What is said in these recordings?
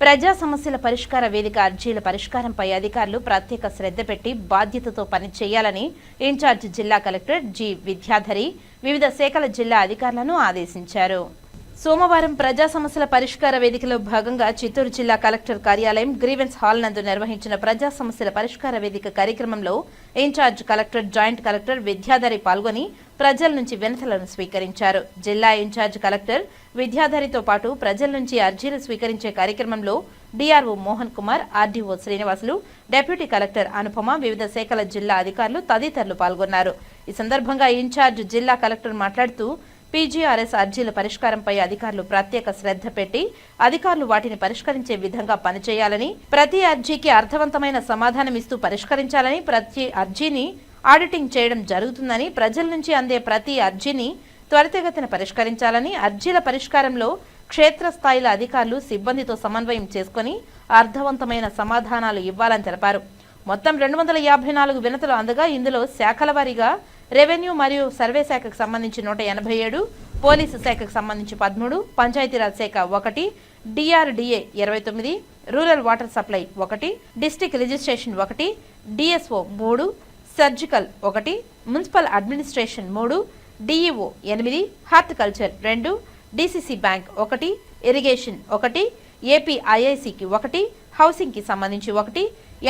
ప్రజా సమస్యల పరిష్కార వేదిక అర్జీల పరిష్కారంపై అధికారులు ప్రత్యేక శ్రద్ధ పెట్టి బాధ్యతతో పనిచేయాలని ఇన్ఛార్జ్ జిల్లా కలెక్టర్ జి విద్యాధరి వివిధ శాఖల జిల్లా అధికారులను ఆదేశించారు. సోమవారం ప్రజా సమస్యల పరిష్కార వేదికలో భాగంగా చిత్తూరు జిల్లా కలెక్టర్ కార్యాలయం గ్రీవెన్స్ హాల్ నందు నిర్వహించిన ప్రజా సమస్యల పరిష్కార వేదిక కార్యక్రమంలో incharge collector joint collector Vidyadhari పాల్గొని ప్రజల నుంచి వినతులను స్వీకరించారు. జిల్లా ఇన్ఛార్జ్ కలెక్టర్ విద్యాధరితో పాటు ప్రజల నుంచి అర్జీలు స్వీకరించే కార్యక్రమంలో DRO Mohan Kumar RDO Srinivasulu deputy collector Anupama వివిధ శాఖల జిల్లా అధికారులు తదితరులు పాల్గొన్నారు. ఈ సందర్భంగా ఇన్ఛార్జ్ జిల్లా కలెక్టర్ మాట్లాడుతూ పీజీఆర్ఎస్ అర్జీల పరిష్కారంపై అధికారులు ప్రత్యేక శ్రద్ధ పెట్టి అధికారులు వాటిని పరిష్కరించే విధంగా పనిచేయాలని ప్రతి అర్జీకి అర్థవంతమైన సమాధానం ఇస్తూ పరిష్కరించాలని ప్రతి అర్జీని ఆడిటింగ్ చేయడం జరుగుతుందని ప్రజల నుంచి అందే ప్రతి అర్జీని త్వరితగతిన పరిష్కరించాలని అర్జీల పరిష్కారంలో క్షేత్రస్థాయిల అధికారులు సిబ్బందితో సమన్వయం చేసుకుని అర్థవంతమైన సమాధానాలు ఇవ్వాలని తెలిపారు. మొత్తం రెండు వందల యాభై నాలుగు వినతులు అందగా ఇందులో శాఖల వారీగా రెవెన్యూ మరియు సర్వే శాఖకు సంబంధించి నూట ఎనభై ఏడు పోలీసు శాఖకు సంబంధించి పదమూడు పంచాయతీరాజ్ శాఖ ఒకటి డిఆర్డిఏ ఇరవై తొమ్మిది రూరల్ వాటర్ సప్లై ఒకటి డిస్టిక్ రిజిస్ట్రేషన్ ఒకటి డిఎస్ఓ మూడు సర్జికల్ ఒకటి మున్సిపల్ అడ్మినిస్ట్రేషన్ మూడు డిఈఓ ఎనిమిది హార్టికల్చర్ రెండు డిసిసి బ్యాంక్ ఒకటి ఇరిగేషన్ ఒకటి ఏపీఐఐసికి ఒకటి హౌసింగ్కి సంబంధించి ఒకటి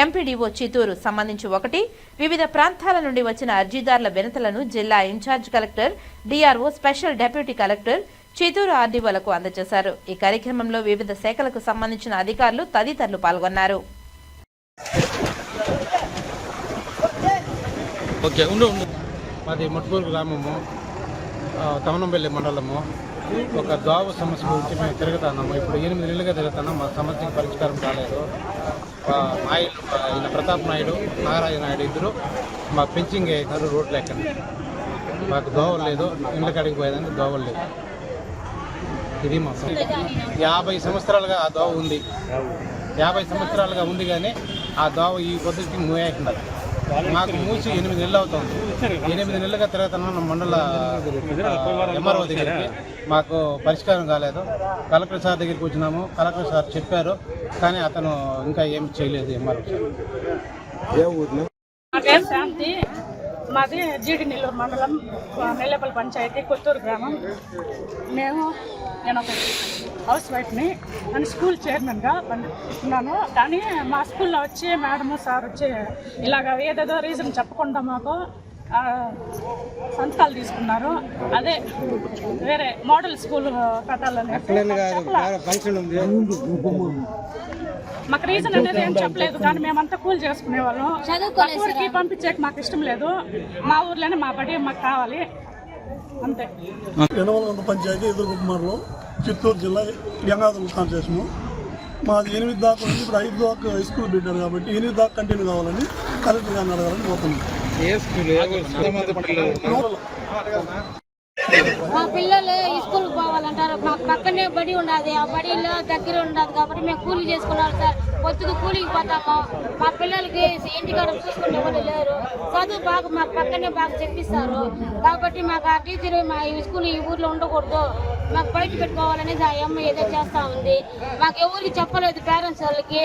ఎంపీడీఓ చిత్తూరు. సంబంధించి ఒకటి వివిధ ప్రాంతాల నుండి వచ్చిన అర్జీదారుల వినతులను జిల్లా incharge collector DRO special deputy collector Chittoor ఆర్డీఓలకు అందజేశారు. ఈ కార్యక్రమంలో వివిధ శాఖలకు సంబంధించిన అధికారులు తదితరులు పాల్గొన్నారు. ఓకే ఉండు ఉండు. మాది ముట్పూరు గ్రామము తమనంపల్లి మండలము. ఒక దోవ సమస్య గురించి మేము తిరుగుతున్నాము. ఇప్పుడు ఎనిమిది నెలలుగా తిరుగుతున్నాం మా సమస్యకి పరిష్కారం కాలేదు ఆ, నాయుడు ఆ, ఈయన ప్రతాప్ నాయుడు నాగరాజ నాయుడు ఇద్దరు మా పెంచింగ్ వేసినారు రోడ్లు ఎక్కండి మాకు దోవలు లేదు ఇండ్ల కాడికి పోయేదానికి దోవలు లేదు ఇది మా. యాభై సంవత్సరాలుగా ఆ దోవ ఉంది. యాభై సంవత్సరాలుగా ఉంది కానీ ఆ దోవ ఈ పొద్దుకి మూయేస్తున్నారు మాకు మూసి ఎనిమిది నెలలు అవుతుంది. ఎనిమిది నెలలుగా తిరుగుతున్నాం మండల ఎంఆర్ఓ దగ్గరికి. మాకు పరిష్కారం కాలేదు. కలెక్టర్ సార్ దగ్గరికి వచ్చినాము. కలెక్టర్ సార్ చెప్పారు. కానీ అతను ఇంకా ఏం చేయలేదు ఎంఆర్ఓ సార్ మా పేరు శాంతి. మాది జీడి నెల్లూరు మండలం నెల్లేపల్లి పంచాయతీ కొత్తూరు గ్రామం. మేము నేను ఒక హౌస్ వైఫ్ని. నేను స్కూల్ చైర్మన్గా పనిస్తున్నాను కానీ మా స్కూల్లో వచ్చి మేడము సార్ వచ్చి ఇలాగ ఏదేదో రీజన్ చెప్పకుండా మాకు సంతకాలు తీసుకున్నారు. అదే వేరే మోడల్ స్కూల్ కట్టాలని మాకు రీజన్ అనేది ఏం చెప్పలేదు కానీ మేమంతా కూల్ చేసుకునే వాళ్ళం ఊరికి పంపించేకి మాకు ఇష్టం లేదు. మా ఊర్లోనే మా బడి మాకు కావాలి. అంతే. ఎనవలగొండ పంచాయతీ ఎదురుగుమార్లో చిత్తూరు జిల్లా గంగాధర కాన్స్టేషను మాది ఎనిమిది దాకా ఉంది. ఇప్పుడు ఐదు దాకా హై స్కూల్ పెట్టారు కాబట్టి ఎనిమిది దాకా కంటిన్యూ కావాలని కలెక్టర్ గారిని అడగాలని పోతున్నాం మా పిల్లలు ఈ పోవాలంటారు. మాకు పక్కనే బడి ఉండదు. ఆ బడిలో దగ్గర ఉండదు కాబట్టి మేము కూలీ చేసుకున్నాం సార్. పొద్దుకు కూలికి పోతాము. మా పిల్లలకి ఇంటికాడ చూసుకునే వాళ్ళు లేరు. చదువు బాగా మాకు పక్కనే బాగా చెప్పిస్తారు. కాబట్టి మాకు ఆ టీచర్ మా ఈ స్కూల్ ఈ ఊర్లో ఉండకూడదు. మాకు బయట పెట్టుకోవాలనేది ఆ అమ్మ ఏదో చేస్తా ఉంది. మాకు ఎవరికి చెప్పలేదు పేరెంట్స్ వాళ్ళకి.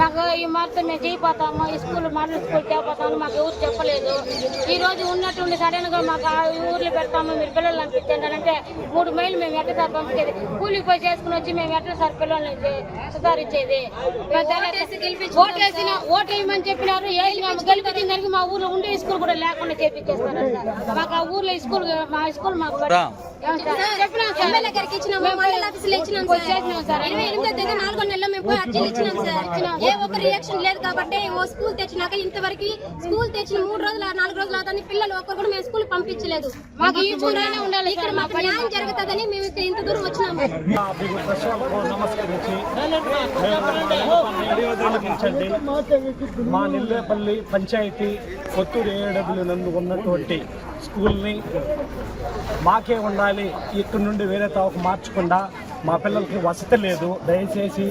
మాకు ఈ మార్తో మేము చేయిపోతాము ఈ స్కూల్ మోడల్ స్కూల్ తేపోతాము మాకు ఎవరు చెప్పలేదు. ఈ రోజు ఉన్నట్టుండి సడన్గా మాకు ఆ ఊర్లో పెడతాము మీరు పిల్లలు అనిపించండి అని అంటే మూడు మైళ్ళు మేము ఎట్ట సార్ పంపించేది? కూలికి పోయి చేసుకుని వచ్చి మేము ఎట్లా సార్ పిల్లల్ని సుధారించేది? మేము దాన్ని ఓటు వేసిన ఓటు వేయమని చెప్పినారు. వేసినాము గెలిపించిన దానికి మా ఊర్లో ఉండే స్కూల్ కూడా లేకుండా చేపించేస్తున్నారు సార్. మాకు ఆ ఊర్లో స్కూల్ మా స్కూల్ మాకు ఎమ్మెల్యే గారికి ఇచ్చినాము మండల ఇచ్చినాం సార్ ఇరవై ఎనిమిదో తేదీ నాలుగో నెలలో మేము పోయి అర్జీలు ఇచ్చినాం సార్ ఏ ఒక్క రియాక్షన్ లేదు కాబట్టి ఓ స్కూల్ తెచ్చినాక ఇంతవరకు స్కూల్ తెచ్చిన మూడు రోజులు నాలుగు రోజులు అవుతుంది పిల్లలు ఒక్కరు కూడా మేము స్కూల్ పంపించలేదు మాకు ఈ ఉండాలి ఇక్కడ మా మాకు న్యాయం జరుగుతుందని మేము ఇక్కడ ఇంత దూరం వచ్చినాము మా నిల్లేపల్లి పంచాయతీ కొత్తూరు ఏడబ్ల్యూ నందు ఉన్నటువంటి స్కూల్ని మాకే ఉండాలి ఇక్కడి నుండి వేరే తావుకు మార్చకుండా మా పిల్లలకి వసతి లేదు. దయచేసి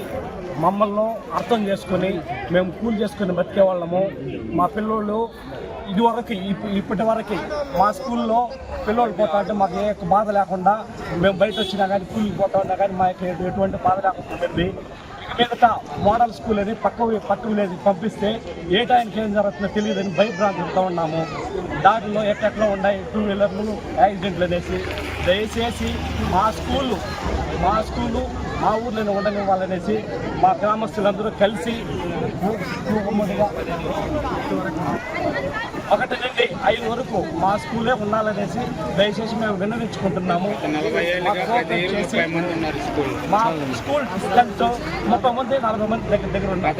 మమ్మల్ని అర్థం చేసుకొని మేము కూల్ చేసుకొని బతికే వాళ్ళము. మా పిల్లోళ్ళు ఇదివరకు ఇప్పటి వరకు మా స్కూల్లో పిల్లలు పోతా అంటే మాకు ఏ బాధ లేకుండా మేము బయట వచ్చినా కానీ కూలికి పోతా ఉన్నా కానీ మాకు ఎటువంటి బాధ లేకుండా ఉంటుంది మోడల్ స్కూల్ అని పక్క పక్క విలేజ్ పంపిస్తే ఏ టైంకి ఏం జరుగుతుందో తెలియదని భయభ్రాంతులతో ఉన్నాము. దారిలో ఎక్కడెక్కడ ఉన్నాయి టూ వీలర్లు యాక్సిడెంట్లు అనేసి దయచేసి మా స్కూళ్ళు మా స్కూలు మా ఊర్లోనే ఉండనివ్వాలనేసి మా గ్రామస్తులందరూ కలిసి ఒకటి నుండి ఐదు వరకు మా స్కూలే ఉండాలనేసి దయచేసి మేము విన్నవించుకుంటున్నాము. మా స్కూల్ ముప్పై మంది నలభై మంది దగ్గర దగ్గర ఉన్నారు.